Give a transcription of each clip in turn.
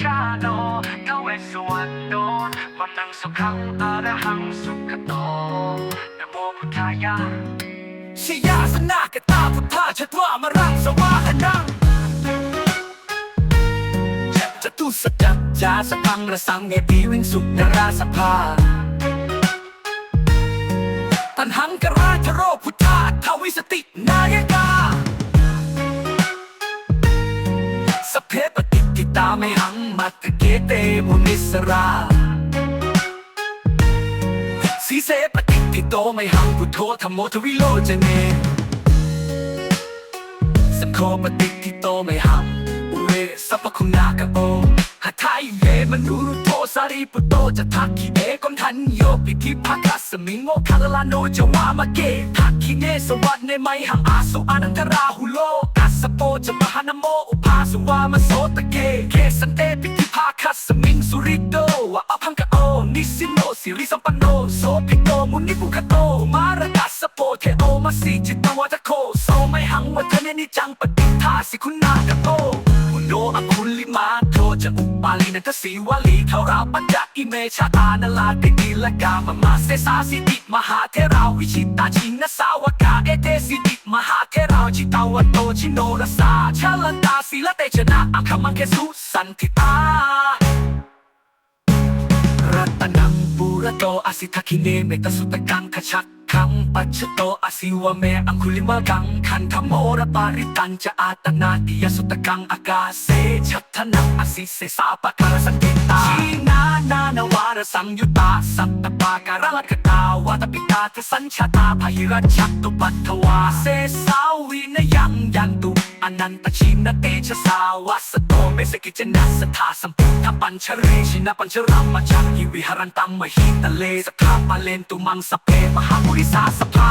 ชาโนทเวสสวรรโนวันนังสุขังอรหังสุขโตนโมพุทธายะชยาสนากตาพุทธาชตวามรังสวาหนังจะตุสจัจจาสพังระสังเอติวิงสุนราสภา สตินายกาสเพปฏิทิตาไม่หังมัตเกเตมุนิสราสีเสปฏิทิโตไม่หังพุทโธธรรมโมทวิโลเจเนสังโฆปฏิทิโตไม่หังอุเวสัพพคุณากะโอหาทยเวมนุรุโต สารีปุตโตจะทักขีเอกนทันโยปิธิภาคัสมิงโมคาลาโนจะวามาเกทักขีเนสวัสดในไมหังอาสุอานังกราหุโลกัสโปจะมหานโมอุปาสุวามาโสตะเกเคสันเตปิธิภาคัสมิงสุริโตวะอภังกะโอนิสิโนสิริสัมปันโนโสภิโตมุนิปุคโตมารกัสโปเทโอมาสีจิตตวัตโคโสไมหังวัฒเนนิจังปฏิทาสิคุณากะโต จะอุปาลีนันทสีวลีเทาราปัญจอิเมชาตานาลาติติละกามมาเสสาสิติมหาเทราวิชิตาชินสาวกาเอเตสิติมหาเทราจิตาวโตชิโนรสาชลันตาศิลเตชนะอัคคมังเคสุสันติตารัตนังปุรโตอสิทคิเนเมตสุตกังขชักขัง ปัจจโตอสิวะเมอังคุลิมะกังคันธโมระปาริตันจะอาตนาติยสุตกังอากาเสชัทนังอสิเสสาปะการสังเกตาชีนานานวา รสังยุตตา สัตตปาการลักตาวาตปิตาทสัญชาตาพหิรัชชัตตุปัตถวา เสสาวินยังยันตุอนันตชินเตชะสาวัสโตเมสกิจนัสธาสัมพุทธปัญชเรชินปัญชรัมมจักยิวิหารันตังมหิตะเลสถาปาเลนตุมังสเพมหาบุริสาสภา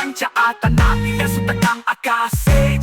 านลาเตติลก